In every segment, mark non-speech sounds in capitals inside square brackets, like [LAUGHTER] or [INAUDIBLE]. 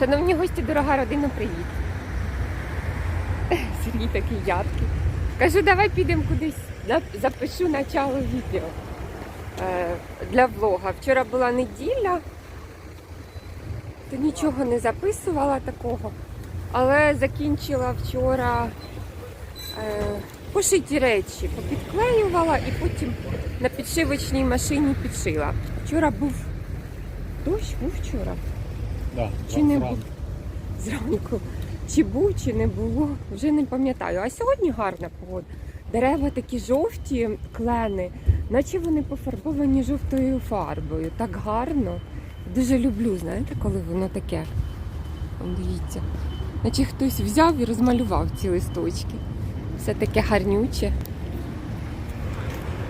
Шановні гості, дорога родина, привіт. [LAUGHS] Сергій такий ядкий. Кажу, давай підемо кудись. Запишу начало відео е, для влога. Вчора була неділя, то нічого не записувала такого, але закінчила вчора е, пошиті речі, попідклеювала і потім на підшивочній машині підшила. Вчора був дощ, був вчора. Да, Чи не зранку. зранку. Чи був, чи не було, вже не пам'ятаю. А сьогодні гарна погода. Дерева такі жовті, клени, наче вони пофарбовані жовтою фарбою. Так гарно. Дуже люблю, знаєте, коли воно таке. Дивіться. Наче хтось взяв і розмалював ці листочки. Все таке гарнюче.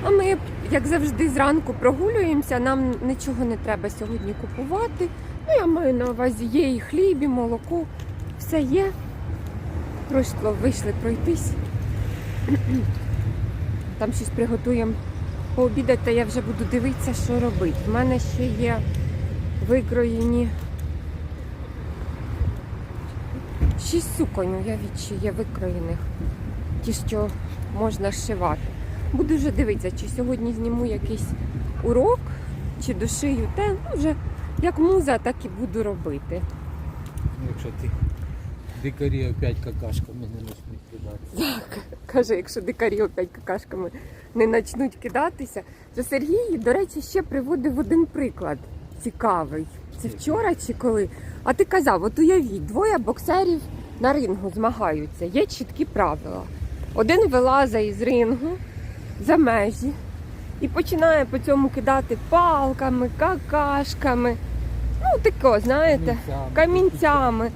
А ми, як завжди, зранку прогулюємося, нам нічого не треба сьогодні купувати. Ну, я маю на увазі, є і хліб, і молоко, все є. Пройшло, вийшли пройтись. Там щось приготуємо пообідати, та я вже буду дивитися, що робити. В мене ще є викроєні шість суконь, уявіть, що є викроєних. Ті, що можна зшивати. Буду вже дивитися, чи сьогодні зніму якийсь урок, чи дошию те. Ну, вже як муза, так і буду робити. Ну, Якщо ти дикарі опять какашками не почнуть кидати. Каже, якщо дикарі опять какашками не почнуть кидатися. То Сергій, до речі, ще приводив один приклад цікавий. Це вчора чи коли? А ти казав, от уявіть, двоє боксерів на рингу змагаються. Є чіткі правила. Один вилазить із рингу за межі і починає по цьому кидати палками, какашками. Ну, тако, знаєте Камінцями. камінцями.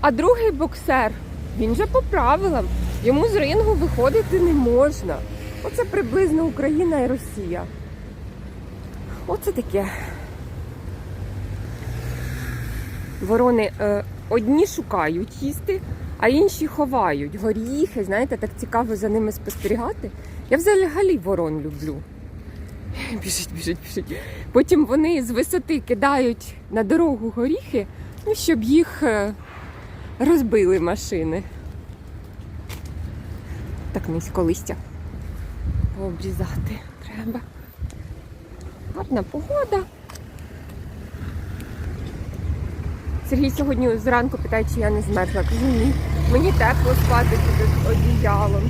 А другий боксер, він же по правилам, йому з рингу виходити не можна. Оце приблизно Україна і Росія. Оце таке. Ворони е, одні шукають їсти, а інші ховають горіхи. Знаєте, так цікаво за ними спостерігати. Я взагалі ворон люблю. [LAUGHS] Біжить, біжить, біжить. Потім вони з висоти кидають на дорогу горіхи, ну, щоб їх е, розбили машини. Так низько листя пообрізати треба. Гарна погода. Сергій сьогодні зранку питає, чи я не змерзла. Кажу, ні. Мені тепло спати під одіялом,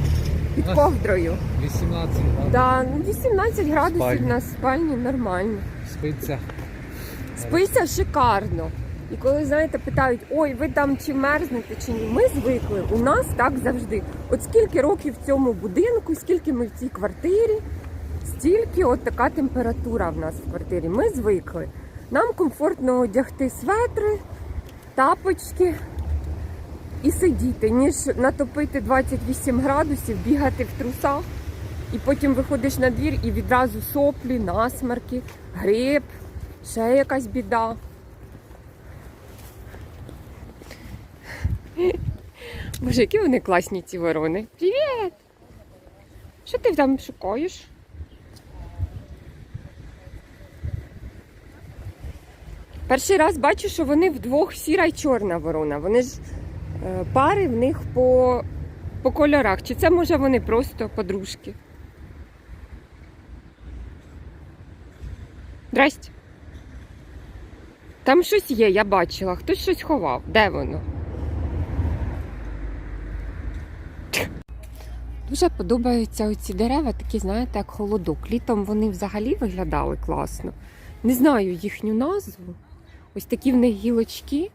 під Ах. ковдрою. 18 градусів. Да, ну 18 градусів Спальні. на спальні нормально. Спиться. Спиться шикарно. І коли, знаєте, питають, ой, ви там чи мерзнете, чи ні, ми звикли. У нас так завжди. От скільки років в цьому будинку, скільки ми в цій квартирі, стільки от така температура в нас в квартирі. Ми звикли. Нам комфортно одягти светри, тапочки і сидіти, ніж натопити 28 градусів, бігати в трусах. І потім виходиш на двір і відразу соплі, насмерки, грип, ще якась біда. Боже, які вони класні ці ворони. Привіт! Що ти там шукаєш? Перший раз бачу, що вони вдвох сіра й чорна ворона. Вони ж пари в них по, по кольорах. Чи це може вони просто подружки? Здрасте. Там щось є, я бачила. Хтось щось ховав. Де воно? Дуже подобаються оці дерева, такі, знаєте, як холодок. Літом вони взагалі виглядали класно. Не знаю їхню назву. Ось такі в них гілочки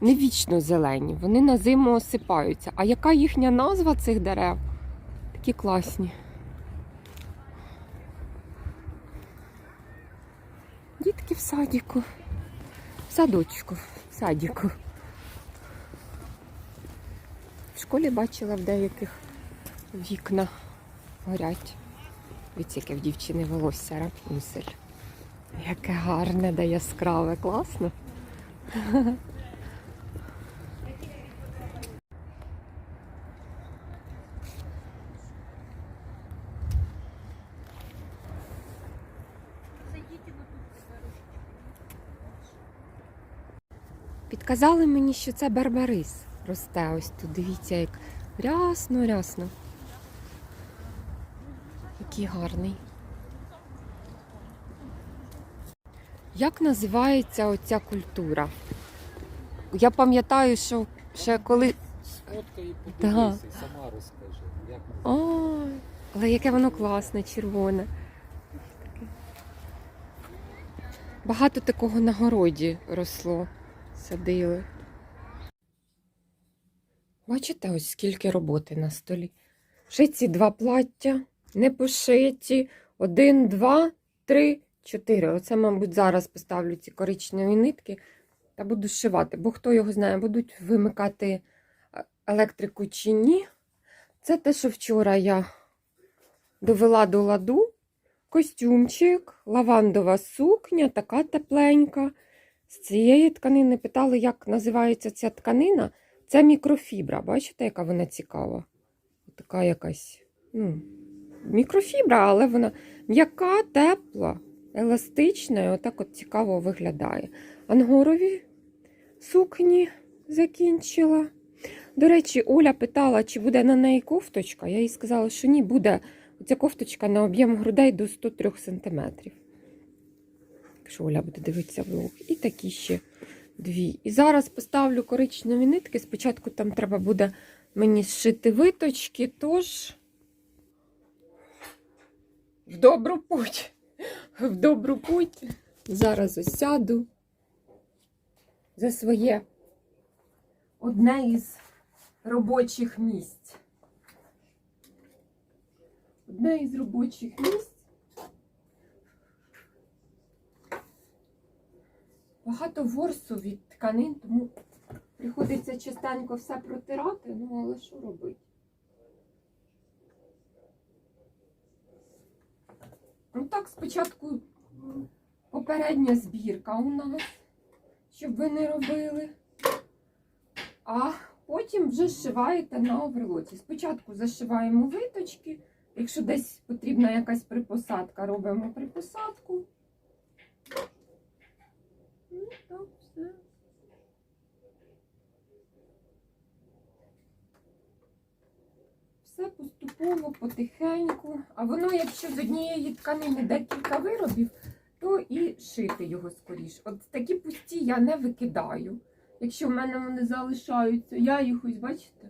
не вічно зелені, вони на зиму осипаються. А яка їхня назва цих дерев? Такі класні. Дітки в садіку. В садочку, в садіку. В школі бачила в деяких вікна горять. Дивіться, яке в дівчини волосся рапунсель. Яке гарне, да яскраве, класно. [LAUGHS] Підказали мені, що це барбарис росте ось тут. Дивіться, як рясно, рясно. Який гарний. Як називається оця культура? Я пам'ятаю, що ще коли. Сфоткай і Да. сама розкажи. Як Ой, але яке воно класне, червоне. Багато такого на городі росло, садили. Бачите, ось скільки роботи на столі. Ще два плаття, не пошиті. Один, два, три, чотири. Оце, мабуть, зараз поставлю ці коричневі нитки та буду зшивати. Бо хто його знає, будуть вимикати електрику чи ні. Це те, що вчора я довела до ладу. Костюмчик, лавандова сукня, така тепленька. З цієї тканини питали, як називається ця тканина. Це мікрофібра. Бачите, яка вона цікава? Така якась ну, мікрофібра, але вона м'яка, тепла, еластична і отак от цікаво виглядає. Ангорові сукні закінчила. До речі, Оля питала, чи буде на неї кофточка. Я їй сказала, що ні, буде ця кофточка на об'єм грудей до 103 см. Якщо Оля буде дивитися влог. І такі ще дві. І зараз поставлю коричневі нитки. Спочатку там треба буде мені зшити виточки, тож в добру путь. В добру путь. Зараз ось сяду за своє одне із робочих місць. Одне із робочих місць. Багато ворсу від тканин, тому приходиться частенько все протирати, ну але що робити? Ну так, спочатку попередня збірка у нас, щоб ви не робили. А потім вже зшиваєте на оверлоці. Спочатку зашиваємо виточки. Якщо десь потрібна якась припосадка, робимо припосадку. Ну, так, все. Поступово, потихеньку. А воно, якщо з однієї тканини декілька виробів, то і шити його скоріш. От такі пусті я не викидаю. Якщо в мене вони залишаються, я їх ось бачите.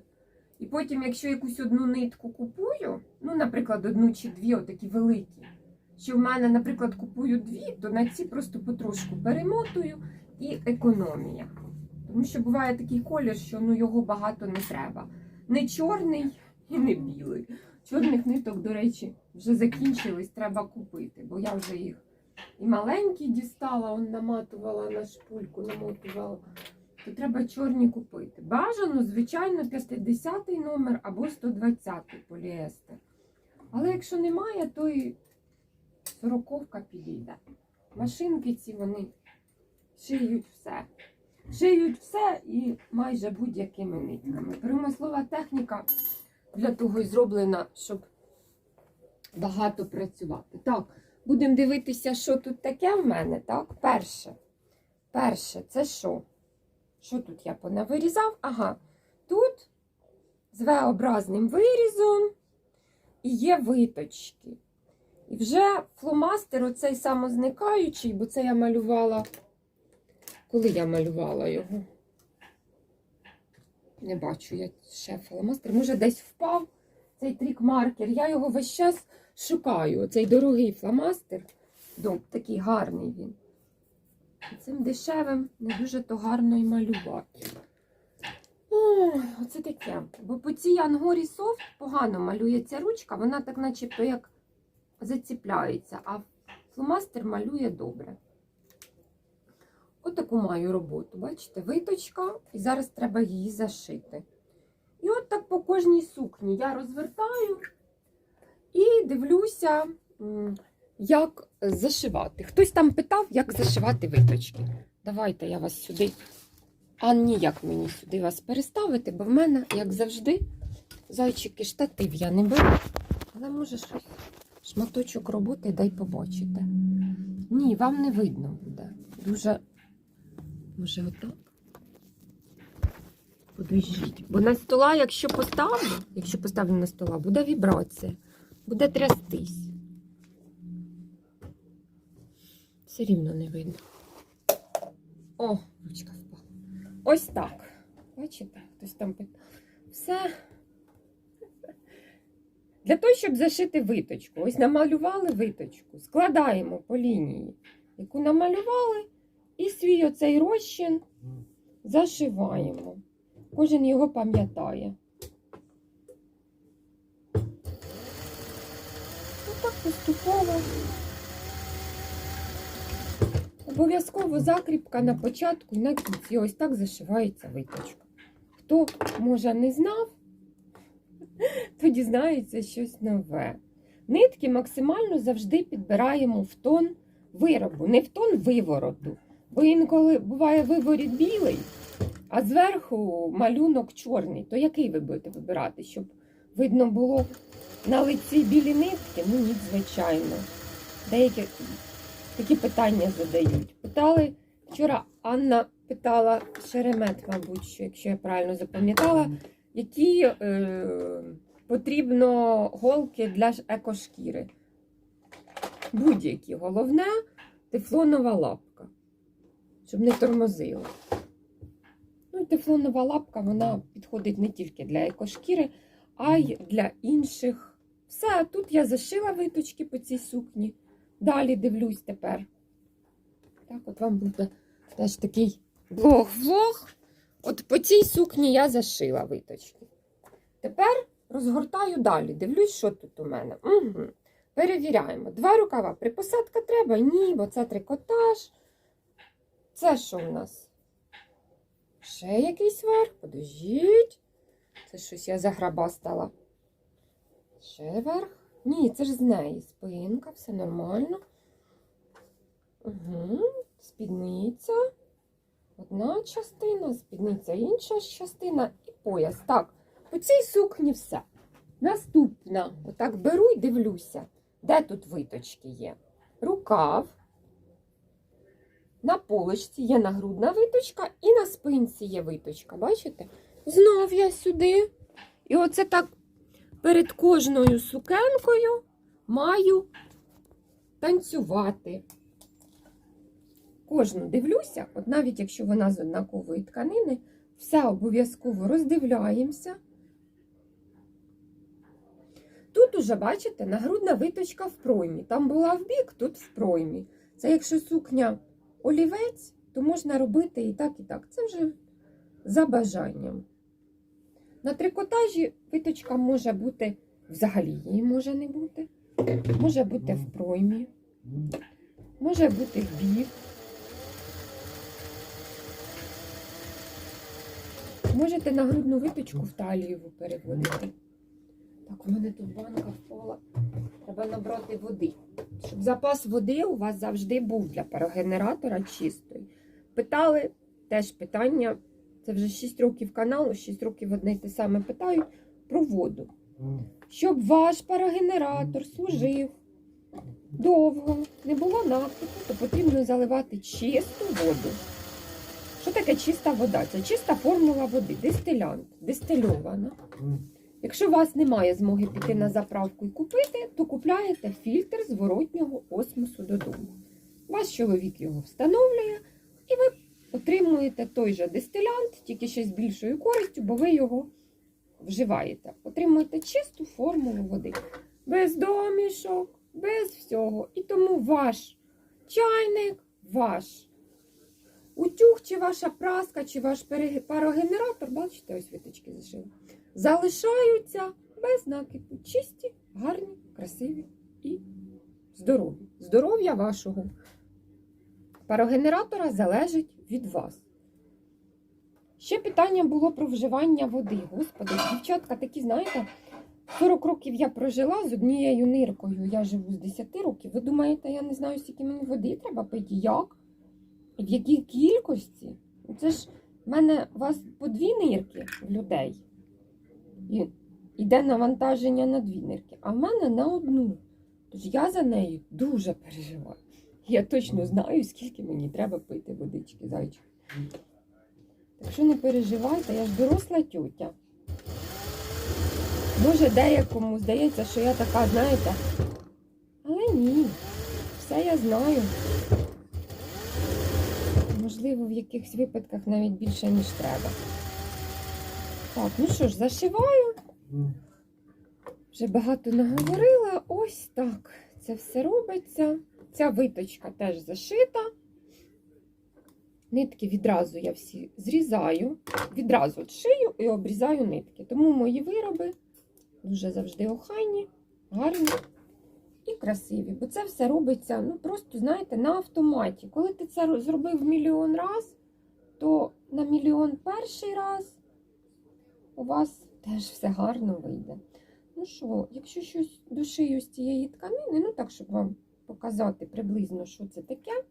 І потім, якщо якусь одну нитку купую, ну, наприклад, одну чи дві, отакі великі, що в мене, наприклад, купую дві, то на ці просто потрошку перемотую і економія. Тому що буває такий колір, що ну, його багато не треба. Не чорний і не білий. Чорних ниток, до речі, вже закінчились, треба купити, бо я вже їх і маленькі дістала, он наматувала на шпульку, намотувала то треба чорні купити. Бажано, звичайно, 50 номер або 120 поліестер. Але якщо немає, то і 40 підійде. Машинки ці вони шиють все. Шиють все і майже будь-якими нитками. Промислова техніка для того і зроблена, щоб багато працювати. Так, будемо дивитися, що тут таке в мене. Так, перше. Перше, це що? Що тут я понавирізав? Ага, тут з V-образним вирізом і є виточки. І вже фломастер оцей самозникаючий, бо це я малювала. Коли я малювала його? Не бачу я ще фломастер. Може, десь впав цей трік-маркер. Я його весь час шукаю. Цей дорогий фломастер. Такий гарний він. Цим дешевим не дуже то гарно і малювати. Ой, оце таке. Бо по цій ангорі софт погано малюється ручка, вона так начебто як заціпляється, а фломастер малює добре. Отаку маю роботу, бачите, виточка, і зараз треба її зашити. І от так по кожній сукні я розвертаю і дивлюся, як зашивати. Хтось там питав, як зашивати виточки. Давайте я вас сюди. А ніяк мені сюди вас переставити, бо в мене, як завжди, зайчики штатив я не беру. Але може щось, шматочок роботи дай побачите. Ні, вам не видно буде. Дуже, може, отак. Подождіть. Бо на стола, якщо поставлю, якщо поставлю на стола, буде вібрація, буде трястись. Все рівно не видно. О, ручка впала. Ось так. Бачите, хтось там. Все. Для того, щоб зашити виточку, ось намалювали виточку, складаємо по лінії, яку намалювали, і свій оцей розчин зашиваємо. Кожен його пам'ятає. Отак поступово. Обов'язково закріпка на початку і на кінці. Ось так зашивається виточка. Хто, може, не знав, [LAUGHS] то дізнається щось нове. Нитки максимально завжди підбираємо в тон виробу, не в тон вивороту. Бо інколи буває виворіт білий, а зверху малюнок чорний. То який ви будете вибирати, щоб видно було на лиці білі нитки? Ну ні, звичайно. Деякі такі питання задають. Питали вчора Анна питала Шеремет, мабуть, що, якщо я правильно запам'ятала, які е, потрібно голки для екошкіри. Будь-які. Головне тефлонова лапка, щоб не тормозило. Ну, тефлонова лапка вона підходить не тільки для екошкіри, а й для інших. Все, тут я зашила виточки по цій сукні. Далі дивлюсь тепер. Так, от вам буде теж такий блог-влог. От по цій сукні я зашила виточки. Тепер розгортаю далі. Дивлюсь, що тут у мене. Угу. Перевіряємо. Два рукава. Припосадка треба? Ні, бо це трикотаж. Це що у нас? Ще якийсь верх. Подождіть. Це щось я заграбастала. Ще верх. Ні, це ж з неї. Спинка, все нормально. Угу. Спідниця. Одна частина, спідниця інша частина і пояс. Так, по цій сукні все. Наступна. Отак беру і дивлюся, де тут виточки є. Рукав. На полочці є нагрудна виточка і на спинці є виточка. Бачите? Знов я сюди. І оце так перед кожною сукенкою маю танцювати. Кожну дивлюся, от навіть якщо вона з однакової тканини, все обов'язково роздивляємося. Тут уже, бачите, нагрудна виточка в проймі. Там була в бік, тут в проймі. Це якщо сукня олівець, то можна робити і так, і так. Це вже за бажанням. На трикотажі виточка може бути, взагалі її може не бути. Може бути в проймі, може бути в бік. Можете нагрудну виточку в талію переводити. Так, у мене тут банка впала. Треба набрати води. Щоб запас води у вас завжди був для парогенератора чистої. Питали теж питання. Це вже 6 років каналу, 6 років одне й те саме питають про воду. Щоб ваш парогенератор служив довго, не було нафту, то потрібно заливати чисту воду. Що таке чиста вода? Це чиста формула води, дистилянт, дистильована. Якщо у вас немає змоги піти на заправку і купити, то купляєте фільтр зворотнього осмосу додому. Ваш чоловік його встановлює, і ви отримуєте той же дистилянт, тільки ще з більшою користю, бо ви його вживаєте. Отримуєте чисту формулу води. Без домішок, без всього. І тому ваш чайник, ваш утюг, чи ваша праска, чи ваш парогенератор, бачите, ось виточки зашили, залишаються без накипу. Чисті, гарні, красиві і здорові. Здоров'я вашого парогенератора залежить від вас. Ще питання було про вживання води. Господи, дівчатка такі, знаєте, 40 років я прожила з однією ниркою. Я живу з 10 років. Ви думаєте, я не знаю, скільки мені води треба пити? Як? В якій кількості? Це ж в мене у вас по дві нирки в людей. І йде навантаження на дві нирки, а в мене на одну. Тож я за нею дуже переживаю. Я точно знаю, скільки мені треба пити водички, зайчик. Так що не переживайте, я ж доросла тютя. Може, деякому здається, що я така, знаєте. Але ні, все я знаю. Можливо, в якихось випадках навіть більше, ніж треба. Так, ну що ж, зашиваю. Вже багато наговорила. Ось так. Це все робиться. Ця виточка теж зашита. Нитки відразу я всі зрізаю, відразу шию і обрізаю нитки. Тому мої вироби дуже завжди охайні, гарні і красиві. Бо це все робиться, ну просто, знаєте, на автоматі. Коли ти це зробив мільйон раз, то на мільйон перший раз у вас теж все гарно вийде. Ну що, якщо щось дошию з цієї тканини, ну так, щоб вам показати приблизно, що це таке,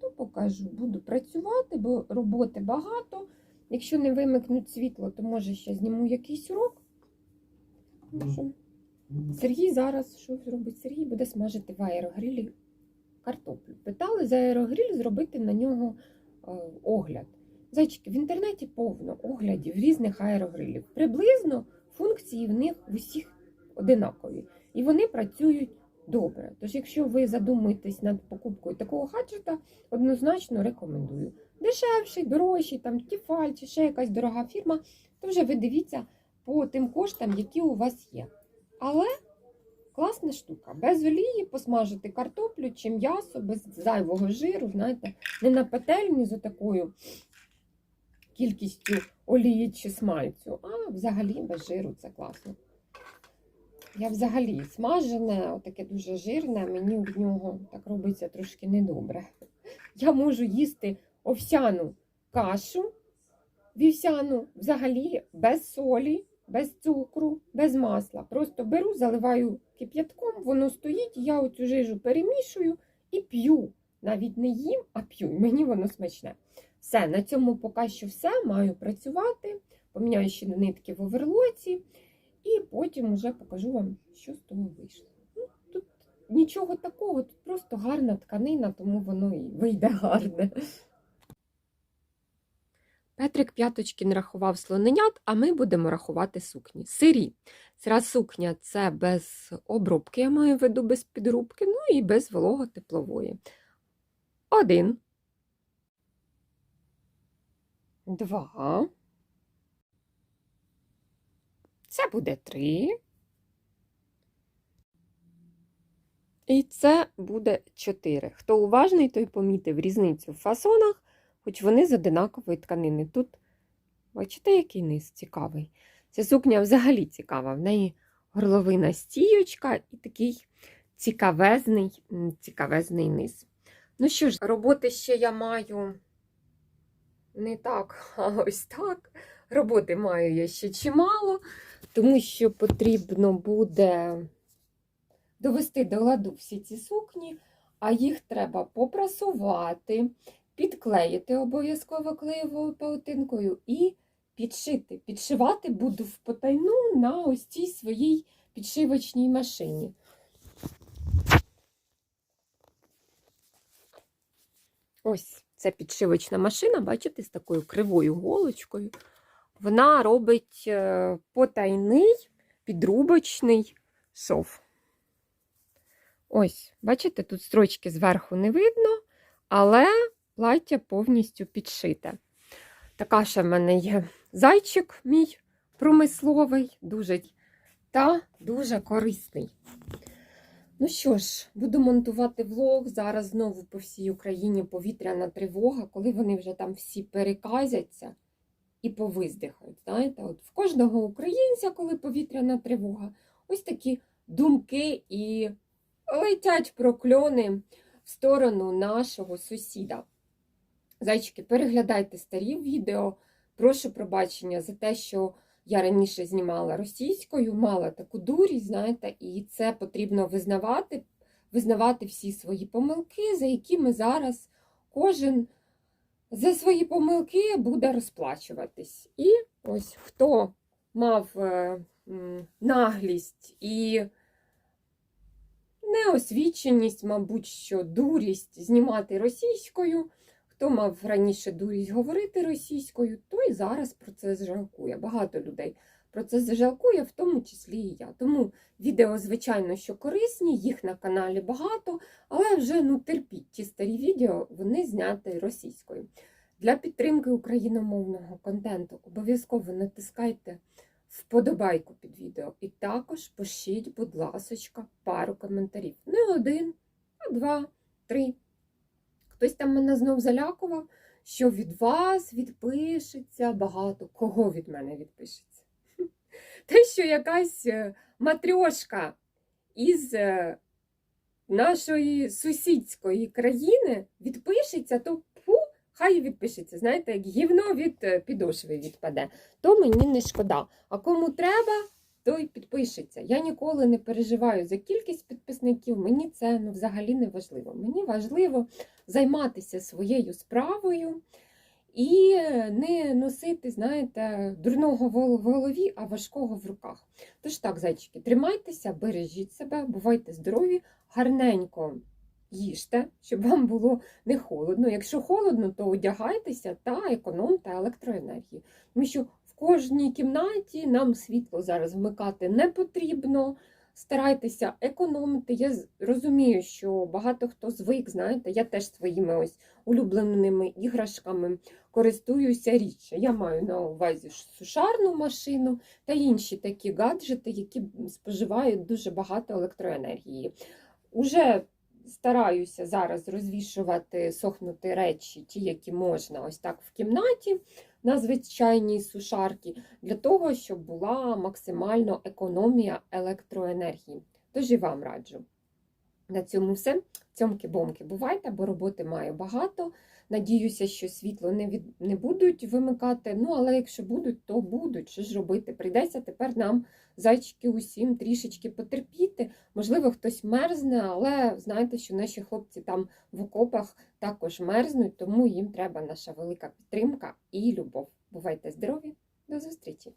то покажу. Буду працювати, бо роботи багато. Якщо не вимикнуть світло, то може ще зніму якийсь урок. Сергій зараз що зробить? Сергій буде смажити в аерогрилі картоплю. Питали за аерогриль зробити на нього е, огляд. Зайчики, в інтернеті повно оглядів різних аерогрилів. Приблизно функції в них усіх одинакові. І вони працюють добре. Тож, якщо ви задумуєтесь над покупкою такого гаджета, однозначно рекомендую. Дешевший, дорожчий, там Тіфаль чи ще якась дорога фірма, то вже ви дивіться по тим коштам, які у вас є. Але класна штука. Без олії посмажити картоплю чи м'ясо, без зайвого жиру, знаєте, не на петельні з такою кількістю олії чи смальцю, а взагалі без жиру це класно. Я взагалі смажене, отаке дуже жирне, мені від нього так робиться трошки недобре. Я можу їсти овсяну кашу, вівсяну взагалі без солі, без цукру, без масла. Просто беру, заливаю кип'ятком, воно стоїть, я оцю жижу перемішую і п'ю. Навіть не їм, а п'ю. Мені воно смачне. Все, на цьому поки що все. Маю працювати. Поміняю ще нитки в оверлоці, і потім вже покажу вам, що з того вийшло. Ну, тут нічого такого, тут просто гарна тканина, тому воно і вийде гарне. Петрик П'яточкін рахував слоненят, а ми будемо рахувати сукні. Сирі. Сира сукня це без обробки, я маю в виду без підрубки, ну і без вологотеплової. Один. Два. Це буде три. І це буде чотири. Хто уважний, той помітив різницю в фасонах, хоч вони з одинакової тканини. Тут, бачите, який низ цікавий. Ця сукня взагалі цікава. В неї горловина стійочка і такий цікавезний, цікавезний низ. Ну що ж, роботи ще я маю не так, а ось так. Роботи маю я ще чимало, тому що потрібно буде довести до ладу всі ці сукні, а їх треба попрасувати, підклеїти обов'язково клеєвою паутинкою і підшити. Підшивати буду в потайну на ось цій своїй підшивочній машині. Ось це підшивочна машина, бачите, з такою кривою голочкою. Вона робить е, потайний підрубочний шов. Ось, бачите, тут строчки зверху не видно, але плаття повністю підшите. Така ще в мене є зайчик мій промисловий, дуже та дуже корисний. Ну що ж, буду монтувати влог. Зараз знову по всій Україні повітряна тривога, коли вони вже там всі переказяться і повиздихають. Знаєте, от в кожного українця, коли повітряна тривога, ось такі думки і летять прокльони в сторону нашого сусіда. Зайчики, переглядайте старі відео. Прошу пробачення за те, що я раніше знімала російською, мала таку дурість, знаєте, і це потрібно визнавати, визнавати всі свої помилки, за які ми зараз кожен за свої помилки буде розплачуватись. І ось хто мав е, наглість і неосвіченість, мабуть, що дурість знімати російською. Хто мав раніше дурість говорити російською, той зараз про це жалкує. Багато людей про це жалкує, в тому числі і я. Тому відео, звичайно, що корисні, їх на каналі багато, але вже ну терпіть ті старі відео, вони зняті російською. Для підтримки україномовного контенту обов'язково натискайте вподобайку під відео. І також пишіть, будь ласочка, пару коментарів. Не один, а два, три. Хтось там мене знов залякував, що від вас відпишеться багато. Кого від мене відпишеться? [LAUGHS] Те, що якась е, матрьошка із е, нашої сусідської країни відпишеться, то пу, хай відпишеться. Знаєте, як гівно від е, підошви відпаде, то мені не шкода. А кому треба, той підпишеться. Я ніколи не переживаю за кількість підписників. Мені це ну, взагалі не важливо. Мені важливо займатися своєю справою і не носити, знаєте, дурного в голові, а важкого в руках. Тож так, зайчики, тримайтеся, бережіть себе, бувайте здорові, гарненько їжте, щоб вам було не холодно. Якщо холодно, то одягайтеся та економте електроенергію. Тому що в кожній кімнаті нам світло зараз вмикати не потрібно. Старайтеся економити. Я розумію, що багато хто звик, знаєте, я теж своїми ось улюбленими іграшками користуюся рідше. Я маю на увазі сушарну машину та інші такі гаджети, які споживають дуже багато електроенергії. Уже стараюся зараз розвішувати сохнути речі, ті, які можна, ось так в кімнаті на звичайній сушарці, для того, щоб була максимально економія електроенергії. Тож і вам раджу. На цьому все. Цьомки-бомки бувайте, бо роботи маю багато. Надіюся, що світло не, від... не будуть вимикати. Ну, але якщо будуть, то будуть. Що ж робити? Прийдеться тепер нам, зайчики, усім трішечки потерпіти. Можливо, хтось мерзне, але знаєте, що наші хлопці там в окопах також мерзнуть, тому їм треба наша велика підтримка і любов. Бувайте здорові, до зустрічі!